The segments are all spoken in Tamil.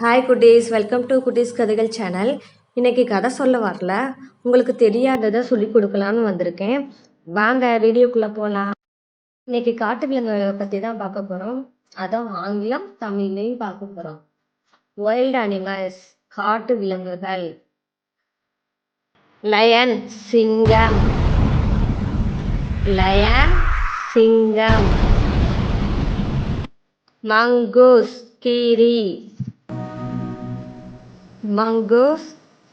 ஹாய் குட்டீஸ். வெல்கம் டு குட்டீஸ் கதைகள் சேனல் இன்னைக்கு கதை சொல்ல வரல. உங்களுக்கு தெரியாததை சொல்லி கொடுக்கலான்னு வந்திருக்கேன். வாங்க வீடியோக்குள்ளே போகலாம் இன்னைக்கு காட்டு விலங்குகளை பற்றி தான் பார்க்க போகிறோம் அதான் ஆங்கிலம் தமிழ்லையும் பார்க்க போகிறோம் வைல்ட் அனிமல்ஸ் காட்டு விலங்குகள். லயன் சிங்கம். லயன் சிங்கம். மங்கூஸ் கீரி. மங்கூஸ்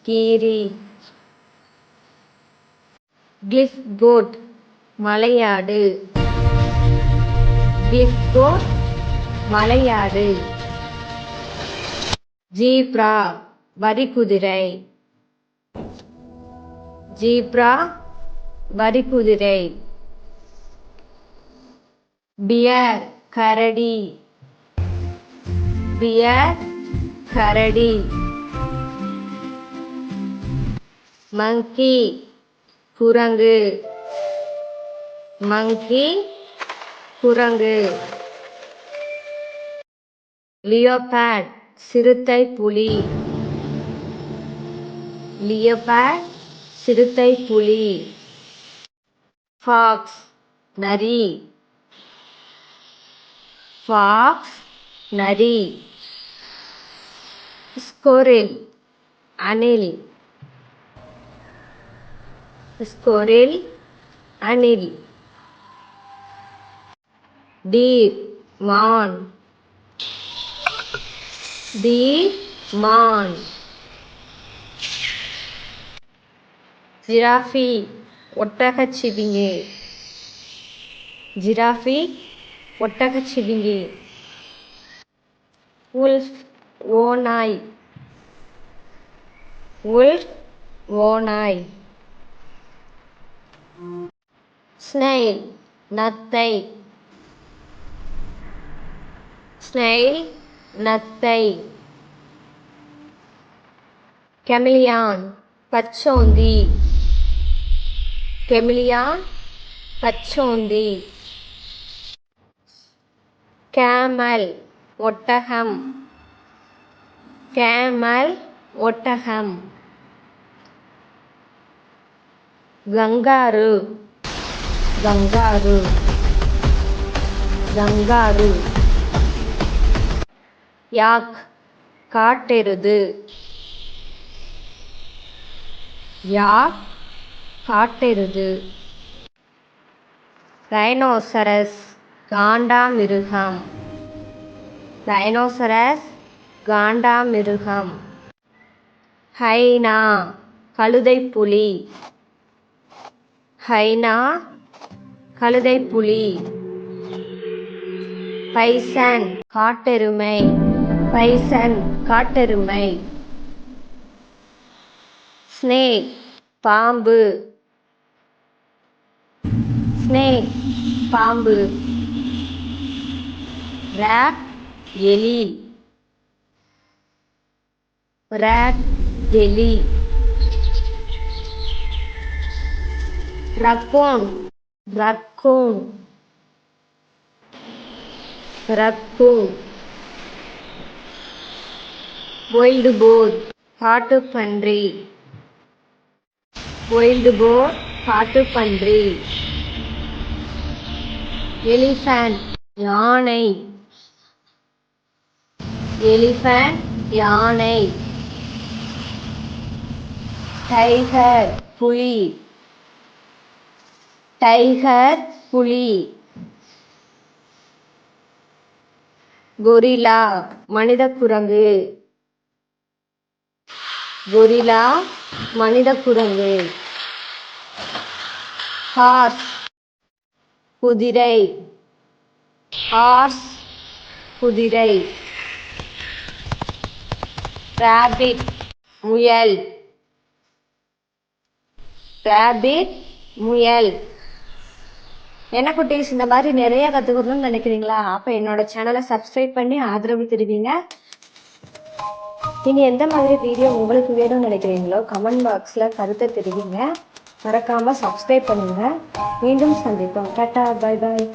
கீரி கிளிஃப் கோட் மலையாடு கிளிஃப் கோட் மலையாடு ஜீப்ரா வரிக்குதிரை ஜீப்ரா வரிக்குதிரை பியர் கரடி பியர் கரடி மங்கி குரங்கு மங்கி குரங்கு லியோபேட் சிறுத்தை புலி லியோபேட் சிறுத்தை புலி ஃபாக்ஸ் நரி ஃபாக்ஸ் நரி ஸ்கோரில் அணில் ஸ்கோரில் அணில் டீர் மான் டீர் மான் ஜிராஃபி ஒட்டகச்சிவிங்கி ஜிராஃபி ஒட்டகச்சிவிங்கி உல்ஃப் ஓநாய் உல்ஃப் ஓநாய் ஸ்னைல் நத்தை. ஸ்னைல் நத்தை. கெமிலியான் பச்சோந்தி. கெமிலியான் பச்சோந்தி. கேமல் ஒட்டகம். கேமல் ஒட்டகம். கங்காரு. கங்காரு. கங்காரு. யாக் காட்டெருது. யாக் காட்டெருது. ரைனோசரஸ் காண்டாமிருகம். ரைனோசரஸ் காண்டாமிருகம். ஹைனா கழுதைப்புலி. ஹைனா கழுதைப்புலி. பைசன் காட்டெருமை. பைசன் காட்டெருமை. ஸ்னேக் பாம்பு. ஸ்னேக் பாம்பு. ரேட் எலி. ரேட் எலி. Raccoon raccoon raccoon wild boar காட்டுப்பன்றி wild boar காட்டுப்பன்றி எலிஃபண்ட் யானை எலிஃபண்ட் யானை டைகர் புலி டைகர் புலி. கொரிலா மனித குரங்கு கொரிலா மனித குரங்கு ஹார்ஸ் குதிரை. ஹார்ஸ் குதிரை. ராபிட் முயல். ராபிட் முயல். என்ன குட்டீஸ் இந்த மாதிரி நிறைய கற்றுக்கணும்னு நினைக்கிறீங்களா? அப்போ என்னோட சேனலை சப்ஸ்கிரைப் பண்ணி ஆதரவு தருவீங்க. இனி எந்த மாதிரி வீடியோ உங்களுக்கு வேணும்னு நினைக்கிறீங்களோ கமெண்ட் பாக்ஸில் கருத்தை தெரிவிங்க. மறக்காமல் சப்ஸ்கிரைப் பண்ணுங்கள் மீண்டும் சந்திப்போம். Tata bye bye